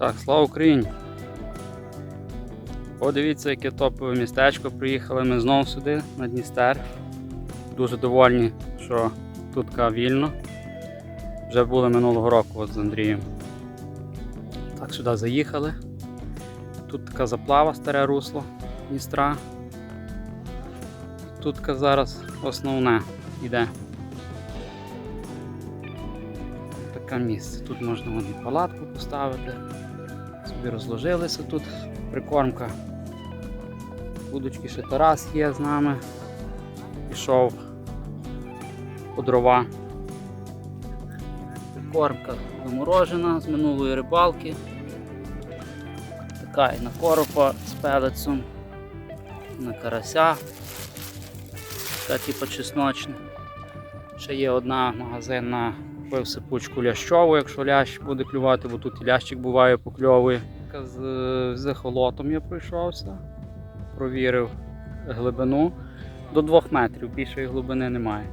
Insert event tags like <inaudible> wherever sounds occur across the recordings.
Так, слава Україні! Подивіться, яке топове містечко. Приїхали ми знову сюди, на Дністер. Дуже довольні, що тут вільно. Вже були минулого року от з Андрієм. Так, сюди заїхали. Тут така заплава, старе русло Дністра. Тут зараз основне йде. Таке місце. Тут можна і палатку поставити. Собі розложилися тут. Прикормка. Будочки ще Тарас є з нами. Пішов по дрова. Прикормка заморожена з минулої рибалки. Така і на коропа з пелецом, на карася. Така типу чесночна. Ще є одна магазинна, купив сипучку лящову, якщо лящ буде клювати, бо тут і лящик буває покльовує. З, з ехолотом я пройшовся, провірив глибину до 2 метрів, більшої глибини немає.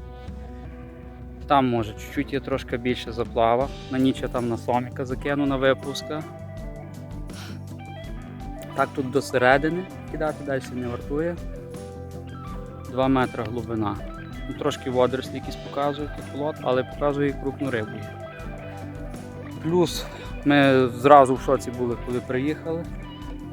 Там може чуть-чуть є трошки більше заплава. На ніч я там на соміка закину на випуска. Так тут до середини кидати далі не вартує. 2 метри глибина. Трошки водорослі якісь показують ехолот, але показує крупну рибу. Плюс ми зразу в шоці були, коли приїхали.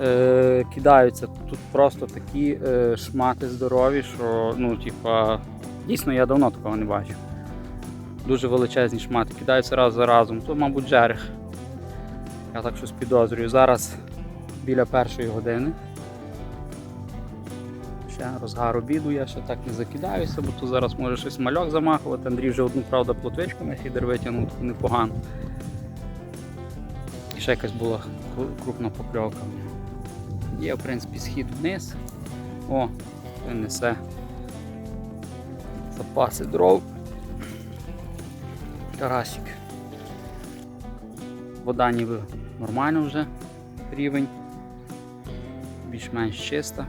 Е, кидаються тут просто такі е, шмати здорові, що ну, типа, дійсно я давно такого не бачив. Дуже величезні шмати, кидаються раз за разом. То, мабуть, жерех. Я так щось підозрюю. Зараз біля першої години. Ще розгар обіду, я ще так не закидаюся, бо то зараз може щось мальок замахувати. Андрій вже одну, правда, плотвичку на фідер витягнув, непогано. І ще якась була кру- крупна покльовка. Є, в принципі, схід вниз. О, він несе запаси дров. Карасик. Вода ніби нормально вже рівень. Більш-менш чиста.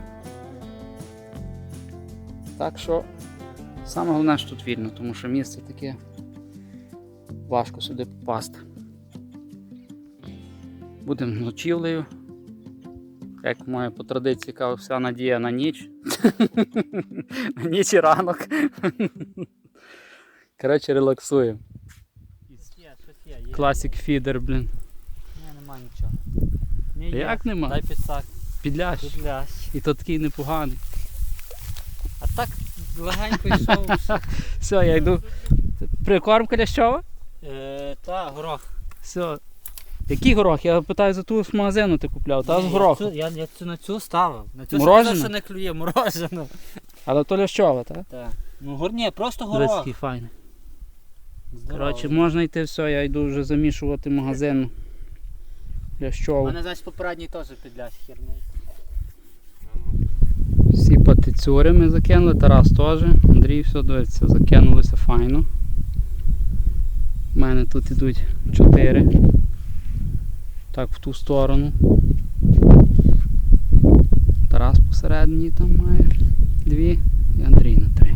Так що саме головне, що тут вільно, тому що місце таке важко сюди попасти. Будемо ночівлею. Як моя по традиції каже, вся надія на ніч. <laughs> на ніч і ранок. Коротше, релаксуємо. Є, є, є. Класик фідер, блін. Ні, нема нічого. Ні, є. Як нема? Дай підсак, Підлящ. підлящ. І то такий непоганий. А так легенько йшов. <laughs> Все, я йду. Прикормка лящова? Е, та, горох. Все. Який горох? Я питаю за ту з магазину ти купляв, та з Ні, гороху. Я, цю- я, я цю на цю ставив. На цю Морожене? сказав, що не клює, морожене. Але то лящова, так? Так. Ну гор, ні, просто горох. який файний. Здорово. Коротше, можна йти все, я йду вже замішувати магазин У мене значить попередній теж підлящ херний. Всі патицюри ми закинули, Тарас теж, Андрій все дивиться, закинулися файно. У мене тут ідуть чотири. Так, в ту сторону. Тарас посередині там має дві і Андрій на три.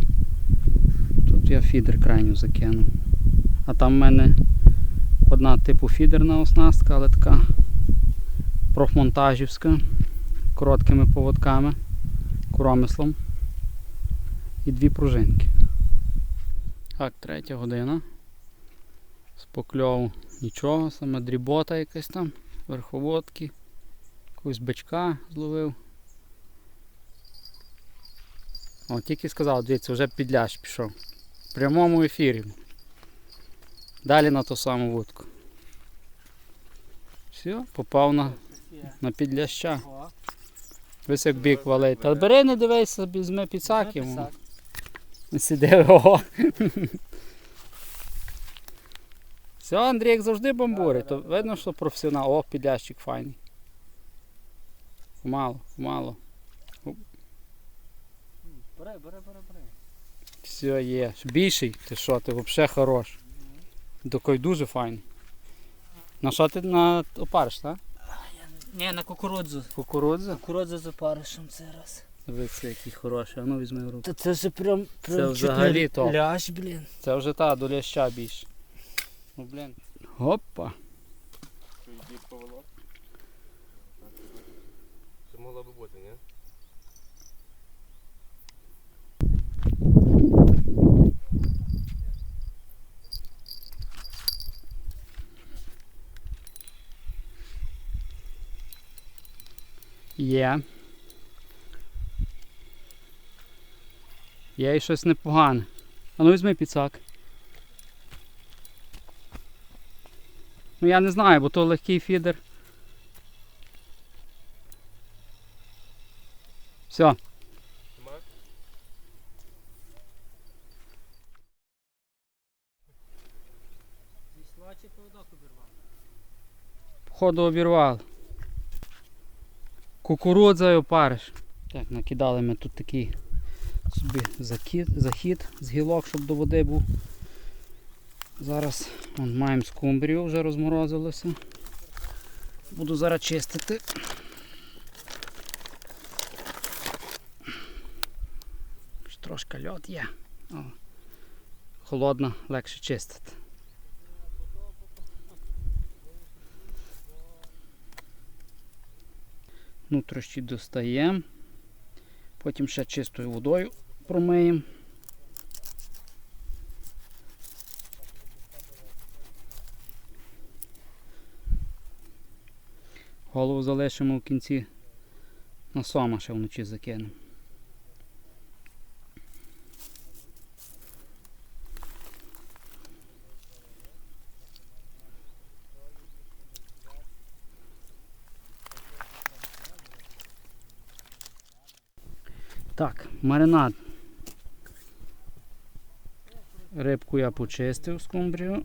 Тут я фідер крайню закинув. А там в мене одна типу фідерна оснастка, але така профмонтажівська, короткими поводками коромислом і дві пружинки. Так, третя година. З покльову нічого, саме дрібота якась там, верховодки, якогось бичка зловив. О, тільки сказав, дивіться, вже підлящ пішов. В прямому ефірі. Далі на ту саму вудку. Все, попав на, на підляща. О, Ось як бік валить. Та бери, не дивися, візьми підсак йому. Не ого. Все, Андрій, як завжди бомбурить, то видно, що професіонал. О, підлящик файний. Мало, мало. Бери, бери, бери, бери. Все є. Більший, ти що, ти взагалі хорош. Такий дуже файний. На що ти на опариш, так? Ні, на кукурудзу. Кукурудза? Кукурудзу з опаришем це раз. Ви це який хороший, а ну візьми в руку. Та це вже прям, прям Це взагалі то. ляж, блін. Це вже та до ляща більше. Ну блін. Опа. Це могла би бути, ні? Є. Є і щось непогане. А ну візьми підсак. Ну я не знаю, бо то легкий фідер. Все. Походу обірвав. Кукурудза і опариш. Так, накидали ми тут такий собі закид, захід з гілок, щоб до води був. Зараз вон, маємо скумбрію, вже розморозилося. Буду зараз чистити. Трошки льод є. О, холодно, легше чистити. Нутрощі достаємо. Потім ще чистою водою промиємо. Голову залишимо в кінці на сома ще вночі закинемо. Так, маринад. Рибку я почистив скумбрію.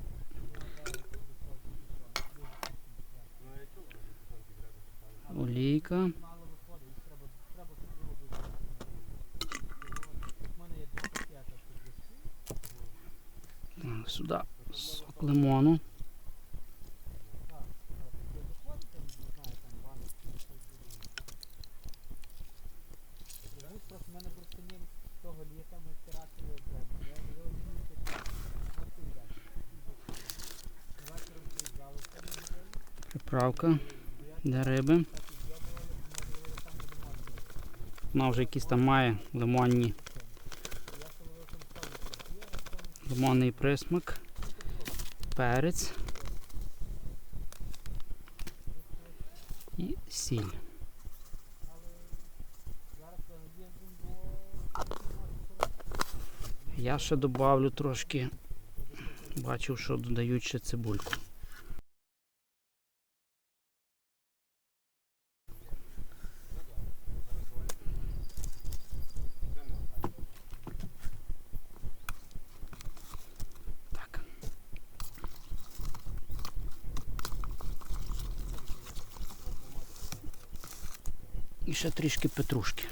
Олійка. Так, Сюди сок лимону. Просто в мене бурштинів того літа ми стирати окремо. Я його змінити на цей день. Вечором приїжджали в цьому годині. Приправка для риби. Вона вже якісь там має лимонні. Лимонний присмак. Перець. І сіль. Я ще добавлю трошки. Бачив, що додають ще цибульку. Так. І ще трішки петрушки.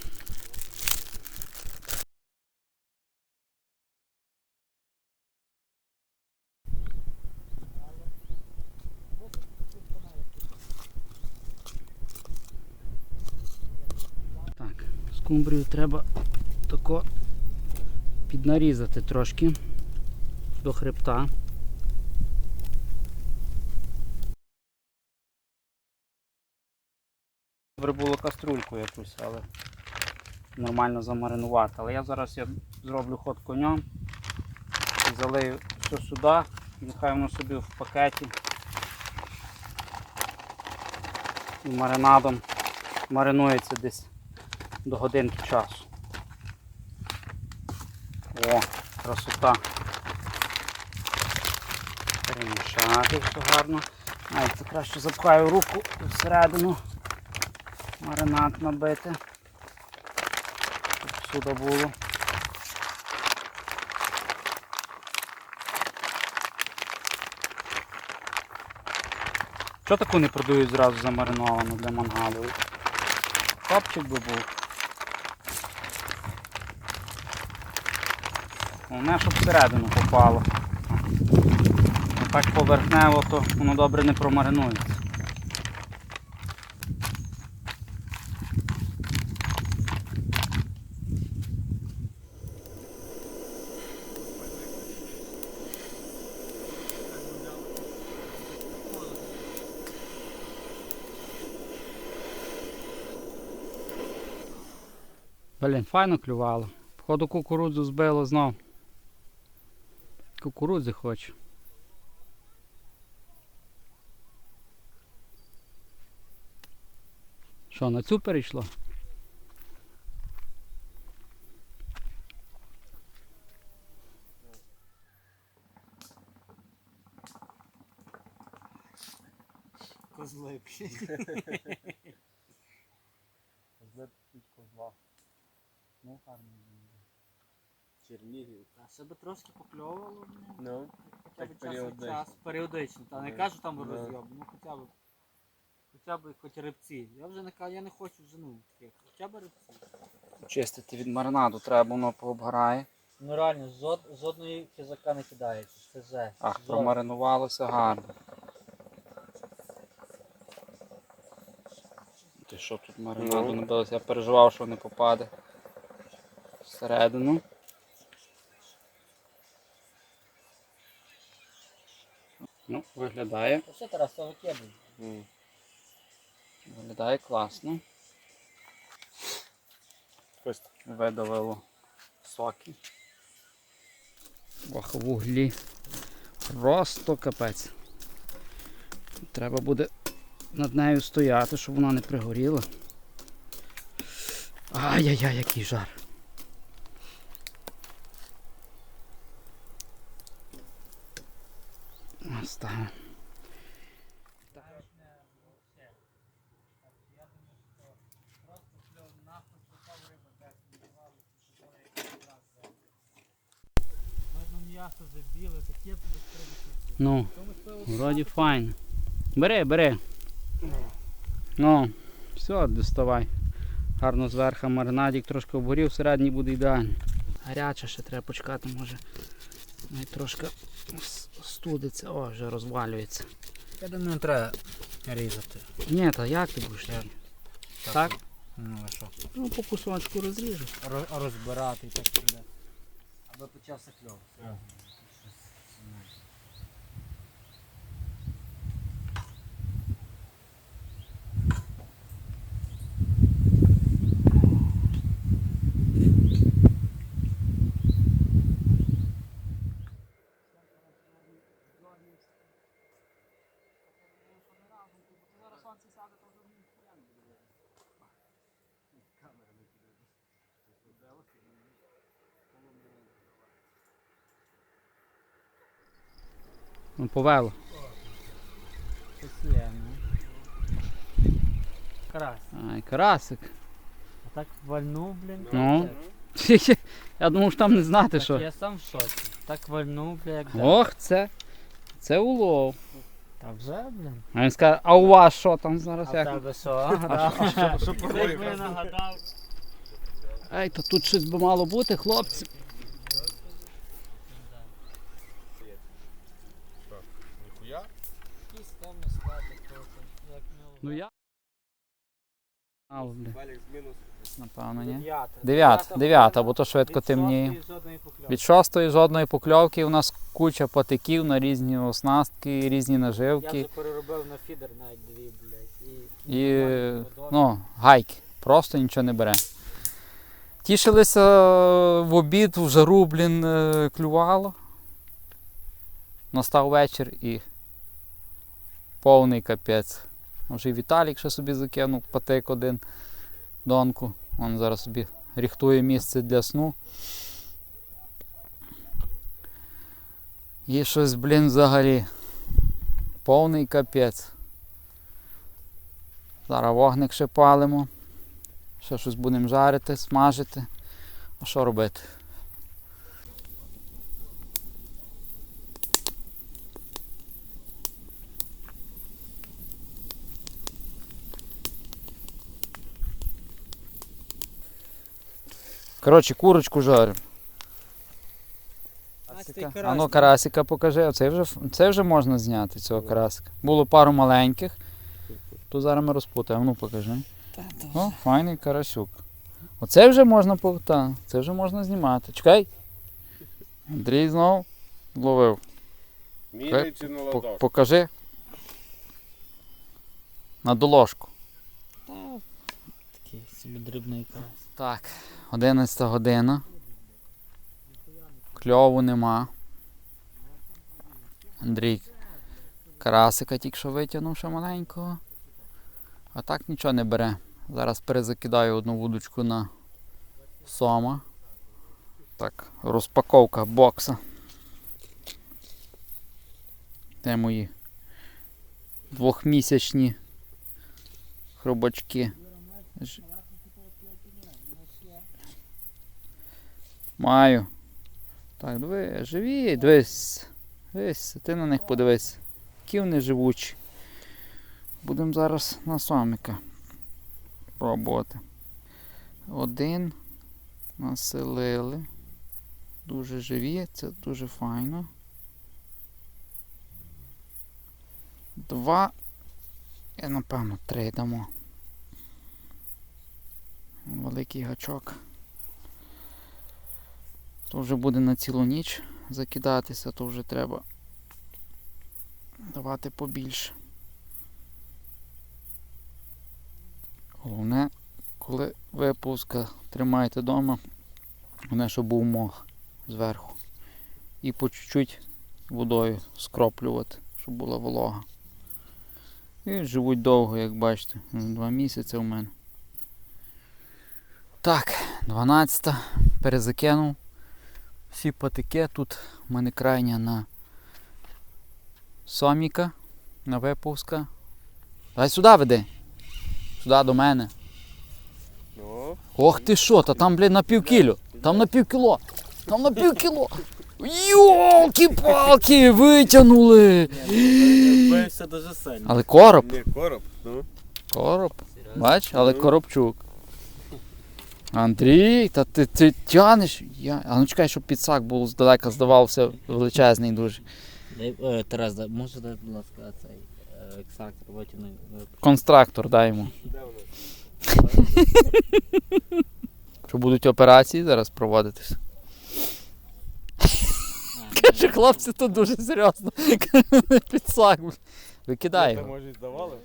Так, скумбрію треба тако піднарізати трошки до хребта. Добре було каструльку якусь, але нормально замаринувати. Але я зараз я зроблю ход конем залию все сюди. Нехай воно собі в пакеті. І маринадом маринується десь до годинки часу. О, красота. Перемішати все гарно. Навіть краще запхаю руку всередину. Маринад набити. Сюди було. Чого таку не продають зразу замариновану для мангалу? Хопчик би був. Головне, щоб всередину попало. Так поверхнево, то воно добре не промаринується. Блін, файно клювало. Походу кукурудзу збило знов. Кукурудзи хочу. Що, на цю перейшло? Козлик. Ну, гарно. Чернігів. А себе трошки покльовувало мене. Ну, Хоча б час від періодично. часу. Періодично. Та не Ну, кажу там ну. розйоб, ну хоча б. Хоча б хоч рибці. Я вже не кажу, я не хочу вже ну таких. Хоча б рибці. Чистити від маринаду треба, воно пообгорає. Ну реально, жод, жодної кизака не кидається. Це же. Ах, промаринувалося гарно. Ти що тут маринаду Ну. набилося? Я переживав, що не попаде всередину. Ну, виглядає. Що Тарас, то викидуй. Виглядає класно. Ось Видавило соки. Ох, вуглі. Просто капець. Треба буде над нею стояти, щоб вона не пригоріла. Ай-яй-яй, який жар. Ставимо. Видно м'ясо забіле, таке безпредметне. Ну, файн. Бери, бери. Ну, все, доставай. Гарно зверху маринадик трошки обгорів, всередині буде ідеально. Гаряче ще треба почекати, може. Навіть трошки студиться. О, вже розвалюється. Я думаю, не треба різати. Ні, та як ти будеш? Я- Так? Ну а що? Ну, по кусочку розріжу. Ро- розбирати і так піде. Аби почався кльов. Ну, повело. Щось є, ну. Карась. Ай, карасик. А так вальнув, блін. Ну. <laughs> Я думав, що там не знати, Так що. я сам в шоці. Так вальнув, бля, як де. Ох, це. Це улов. Та вже, блін. А він скаже, а у вас що там зараз? А в Як? тебе що? А що порвали? нагадав. Ей, то тут щось би мало бути, хлопці. Ніхуя? Якийсь там не склади трохи, як Ну я. Напевно, ні. Дев'ята. Дев'ята, бо то швидко темніє. Від шостої жодної покльовки у нас куча патиків на різні оснастки, різні Я наживки вже переробив на фідер навіть дві, блядь. І, і ну, гайки. Просто нічого не бере. Тішилися е, в обід, в жару, блін, е, клювало. Настав вечір і повний капець. А Вже і Віталік ще собі закинув патик один донку. Він зараз собі ріхтує місце для сну. І щось, блін, взагалі. Повний капець. Зараз вогник ще палимо. Ще щось будемо жарити, смажити. А що робити? Коротше, курочку жаримо. А ну карасика покажи, оце вже, це вже можна зняти цього карасика. Було пару маленьких, то зараз ми розпутаємо. Ну покажи. О, файний карасюк. Оце вже можна по- та, це вже можна знімати. Чекай. Андрій знов ловив. Мілий чи на По- ладошку? покажи. На доложку. Такий собі дрібний карась. Так, 11 година. Кльову нема. Андрій карасика тільки що витягнув ще маленького. А так нічого не бере. Зараз перезакидаю одну вудочку на сома. Так, розпаковка бокса. Де мої двохмісячні хробачки. Маю. Так, диви, живі, дивись. Дивись, ти на них подивись. Які вони живучі. Будемо зараз на соміка пробувати. Один. Населили. Дуже живі, це дуже файно. Два. І напевно три дамо. Великий гачок. То вже буде на цілу ніч закидатися, то вже треба давати побільше. Головне, коли випуска тримаєте вдома, головне, щоб був мох зверху. І по чуть-чуть водою скроплювати, щоб була волога. І живуть довго, як бачите. Два місяці у мене. Так, 12-та перезакинув. Всі патики. Тут в мене крайня на соміка, на випуска. Дай сюди веди. Сюди до мене. Ну, Ох ти що, та там, блін, на пів кіло. Там на пів кіло. Там на пів кіло. Йолки-палки, витягнули. бився дуже сильно. Але короб. Ні, короб. Ну. Короб. Бач, але коробчук. Андрій, та ти, ти тянеш. Я... А ну чекай, щоб підсак був здалека здавався величезний дуже. Дай, е, Тарас, дай- може дай, будь ласка, цей е, екстрактор витягни. Констрактор дай йому. <laughs> Що будуть операції зараз проводитися. Каже, хлопці, тут дуже серйозно. <laughs> Підсак. Викидай його. може здавали?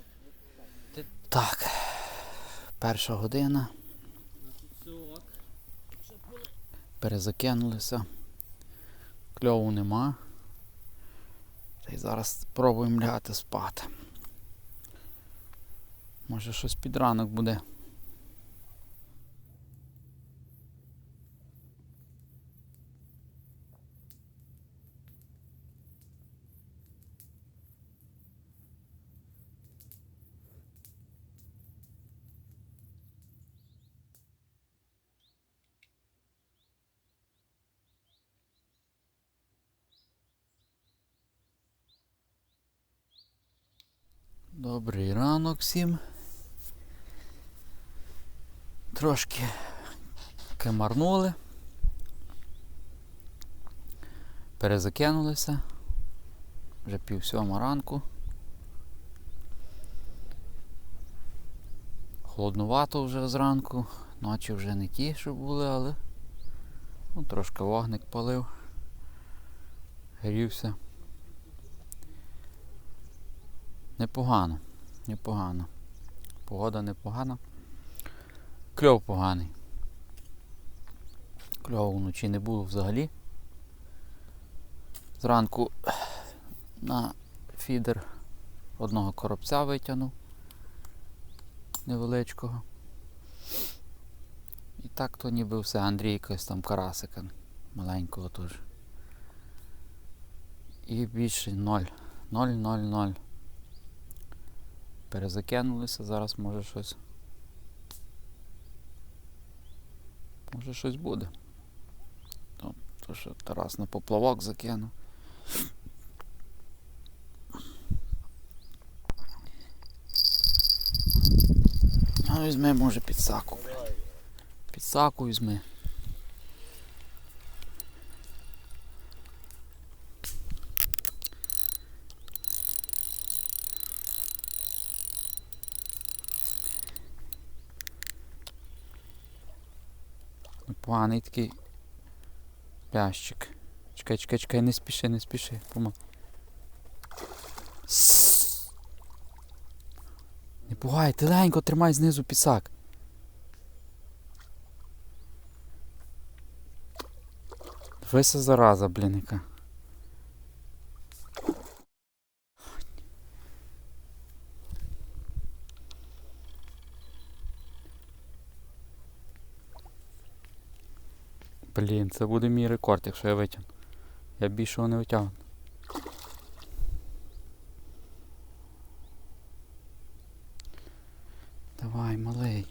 Так. Перша година. Перезакинулися. Кльову нема. Та й зараз спробуємо лягати спати. Може щось під ранок буде. Добрий ранок всім. Трошки кемарнули. Перезакинулися. Вже пів сьома ранку. Холоднувато вже зранку. Ночі вже не ті, що були, але ну, трошки вогник палив. Грівся. Непогано, непогано. Погода непогана. Кльов поганий. Кльову вночі не було взагалі. Зранку на фідер одного коробця витягнув невеличкого. І так то ніби все. Андрій якось там карасика маленького теж. І більше ноль. Ноль, ноль, ноль. Перезакинулися, зараз може щось. Може щось буде. То, то що Тарас на поплавок закинув. А візьми, може, підсаку. Підсаку візьми. непоганий такий плящик. Чекай, чекай, чекай, не спіши, не спіши. Пома. Не пугай, ти легенько тримай знизу пісак. Вися зараза, блін, яка. Блін, це буде мій рекорд, якщо я витягну. Я більшого не витягну. Давай, малий.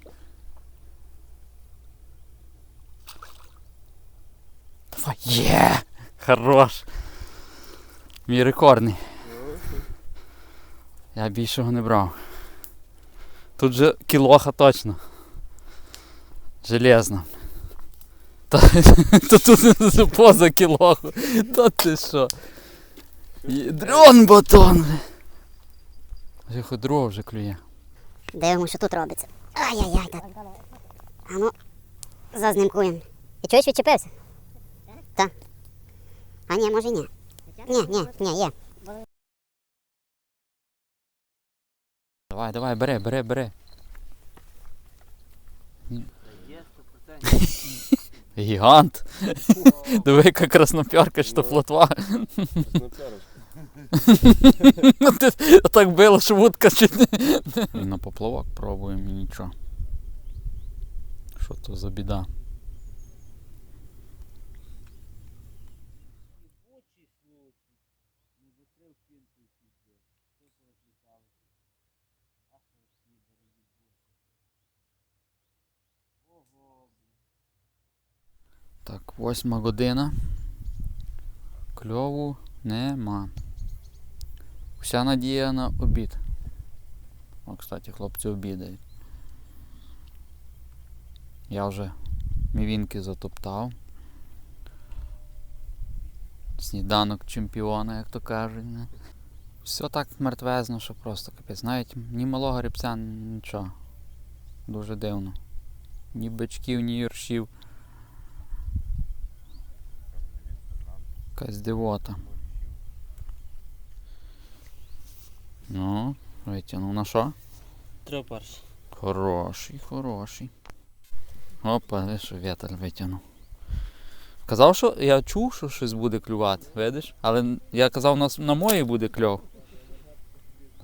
Давай. Є! Хорош! Мій рекордний. Я більшого не брав. Тут же кілоха точно. Железно. Та, <laughs> та тут поза кілоху. Та ти що? Дрон батон! Вже дрова вже клює. Дивимося, що тут робиться. Ай-яй-яй, так. А ну, зазнимкуємо. І чуєш, відчепився? Так. А ні, може ні. Ні, ні, ні, є. Давай, давай, бери, бери, бери. Ні. Гігант. Диви, яка краснопярка, що плотва. <laughs> Так било, що вудка чуть. І на поплавок пробуємо і нічого. Що то за біда? Так, восьма година. Кльову нема. Вся надія на обід. О, кстати, хлопці обідають. Я вже мівінки затоптав. Сніданок чемпіона, як то кажуть. Не? Все так мертвезно, що просто капець. Навіть ні малого рибця, нічого. Дуже дивно. Ні бичків, ні юршів. Якась дивота. Ну, витягнув на що? Треба. Хороший, хороший. Опа, що вітер витягнув. Казав, що я чув, що щось буде клювати, видиш? Але я казав, на, на моїй буде кльов.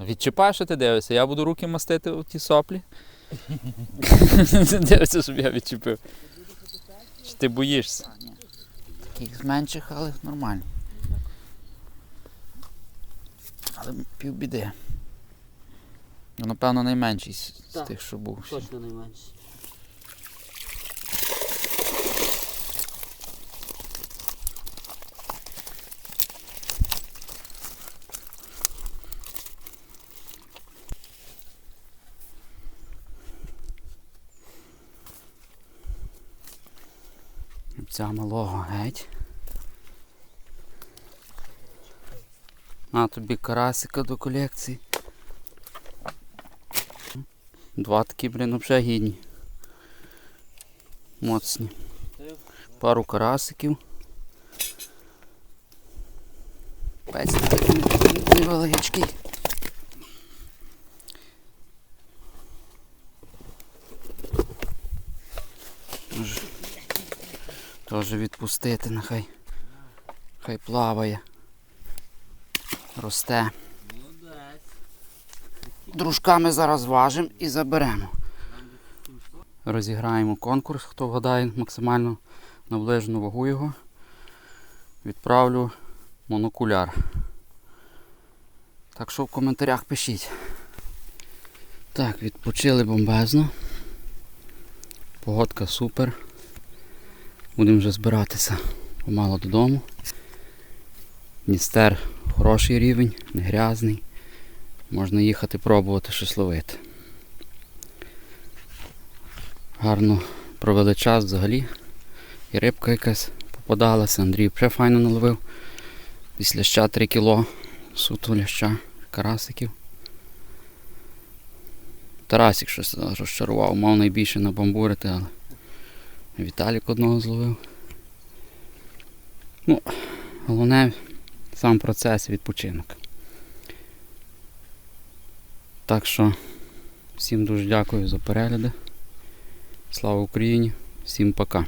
Відчіпаєш, що ти дивишся, я буду руки мастити у ті соплі. <laughs> Дивишся, щоб я відчепив. Чи ти боїшся? Таких з менших, але нормально. Але півбіди. Ну, Напевно, найменший з, з тих, що був. Точно найменше. Ця малого геть. На тобі карасика до колекції. Два такі, блін, взагалі гідні. Моцні. Пару карасиків. Пець невеличкий. Теж відпустити, нехай. Хай плаває. Росте. Дружками зараз важимо і заберемо. Розіграємо конкурс, хто вгадає максимально наближену вагу його. Відправлю монокуляр. Так що в коментарях пишіть. Так, відпочили бомбезно. Погодка супер. Будемо вже збиратися помало додому. Дністер хороший рівень, не грязний. Можна їхати пробувати щось ловити. Гарно провели час взагалі. І рибка якась попадалася. Андрій вже файно наловив. Після ляща 3 кіло суто ляща, карасиків. Тарасик щось розчарував, мав найбільше набамбурити, але Віталік одного зловив. Ну, головне сам процес відпочинок. Так що всім дуже дякую за перегляди. Слава Україні, всім пока.